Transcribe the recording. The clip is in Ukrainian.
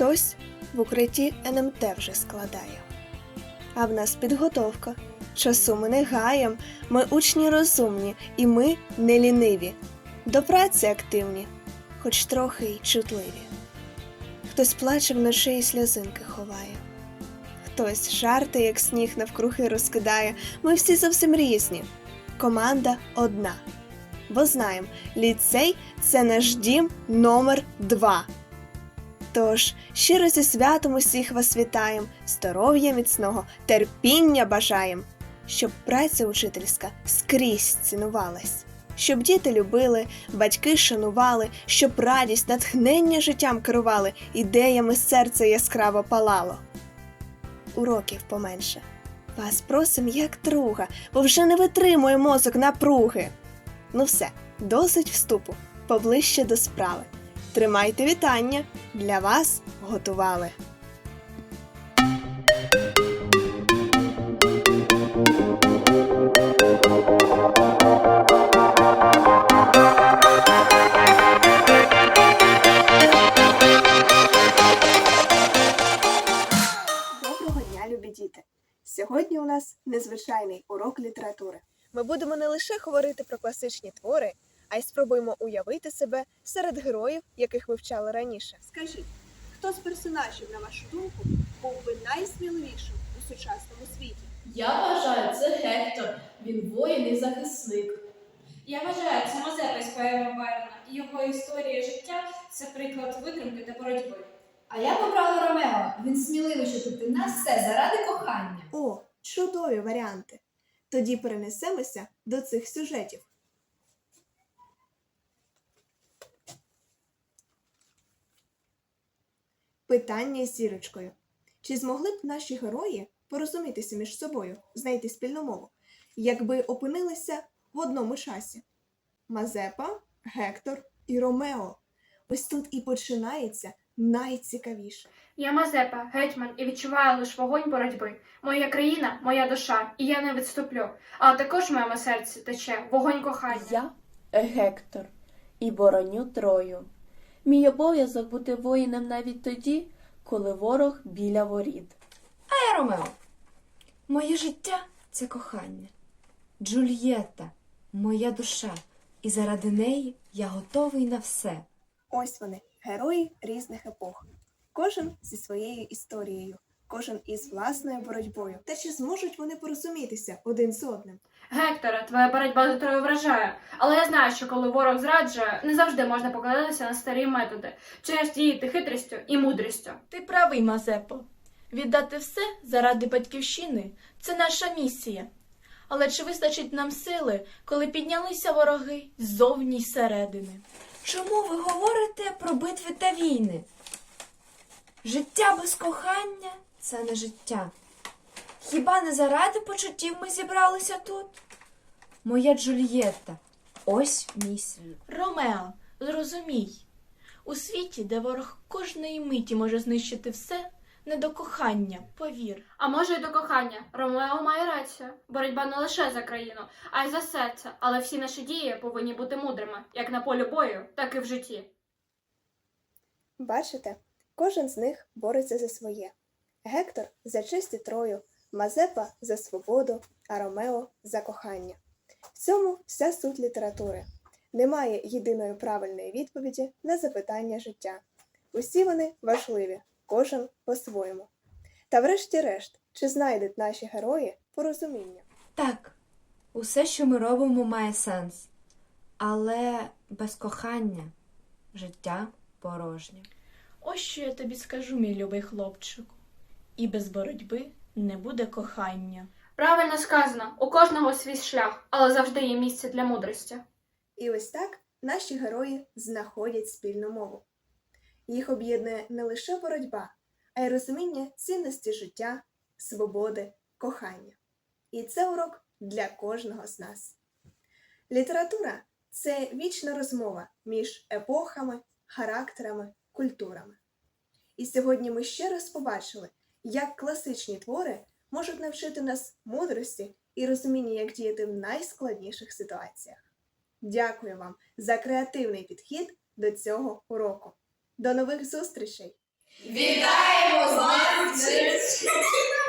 Хтось в укритті НМТ вже складає. А в нас підготовка. Часу ми не гаєм, ми учні розумні, і ми не ліниві. До праці активні, хоч трохи й чутливі. Хтось плаче вночі і сльозинки ховає. Хтось жарти, як сніг навкруги розкидає. Ми всі зовсім різні. Команда одна. Бо знаєм, ліцей це наш дім номер два. Тож щиро зі святом усіх вас вітаєм, здоров'я міцного, терпіння бажаєм, щоб праця учительська скрізь цінувалась, щоб діти любили, батьки шанували, щоб радість, натхнення життям керували, ідеями серце яскраво палало. Уроків поменше. Вас просим як друга, бо вже не витримує мозок напруги. Ну все, досить вступу, поближче до справи. Тримайте вітання, для вас готували. Доброго дня, любі діти! Сьогодні у нас незвичайний урок літератури. Ми будемо не лише говорити про класичні твори, а й спробуємо уявити себе серед героїв, яких вивчали раніше. Скажіть, хто з персонажів, на вашу думку, був би найсміливішим у сучасному світі? Я вважаю, це Гектор. Він воїн і захисник. Я вважаю, це Мазепа з поеми Байрона. і Його історія життя це приклад витримки та боротьби. А я побрала Ромео. Він сміливий, що піти на все заради кохання. О, чудові варіанти! Тоді перенесемося до цих сюжетів. Питання з зірочкою. Чи змогли б наші герої порозумітися між собою, знайти спільну мову, якби опинилися в одному часі? Мазепа, Гектор і Ромео. Ось тут і починається найцікавіше. Я Мазепа, гетьман, і відчуваю лише вогонь боротьби. Моя країна, моя душа, і я не відступлю. Але також в моєму серці тече вогонь кохання. Я Гектор і бороню Трою. Мій обов'язок бути воїном навіть тоді, коли ворог біля воріт. А я Ромео. Моє життя це кохання. Джульєтта, моя душа. І заради неї я готовий на все. Ось вони, герої різних епох. Кожен зі своєю історією, кожен із власною боротьбою. Та чи зможуть вони порозумітися один з одним? Гекторе, твоя боротьба до Трою вражає. Але я знаю, що коли ворог зраджує, не завжди можна покладатися на старі методи. Через діяти хитрістю і мудрістю. Ти правий, Мазепо. Віддати все заради батьківщини це наша місія. Але чи вистачить нам сили, коли піднялися вороги ззовні й зсередини? Чому ви говорите про битви та війни? Життя без кохання це не життя. Хіба не заради почуттів ми зібралися тут? Моя Джульєтта, ось мій світ. Ромео, зрозумій, у світі, де ворог кожної миті може знищити все, не до кохання, повір. А може, й до кохання. Ромео має рацію. Боротьба не лише за країну, а й за серце. Але всі наші дії повинні бути мудрими, як на полі бою, так і в житті. Бачите, кожен з них бореться за своє. Гектор за честь і трою, Мазепа за свободу, а Ромео за кохання. В цьому вся суть літератури. Немає єдиної правильної відповіді на запитання життя. Усі вони важливі, кожен по-своєму. Та врешті-решт, чи знайдуть наші герої порозуміння? Так, усе, що ми робимо, має сенс. Але без кохання життя порожнє. Ось що я тобі скажу, мій любий хлопчику. І без боротьби не буде кохання. Правильно сказано, у кожного свій шлях, але завжди є місце для мудрості. І ось так наші герої знаходять спільну мову. Їх об'єднує не лише боротьба, а й розуміння цінності життя, свободи, кохання. І це урок для кожного з нас. Література це вічна розмова між епохами, характерами, культурами. І сьогодні ми ще раз побачили, як класичні твори можуть навчити нас мудрості і розуміння, як діяти в найскладніших ситуаціях. Дякую вам за креативний підхід до цього уроку. До нових зустрічей! Вітаємо з!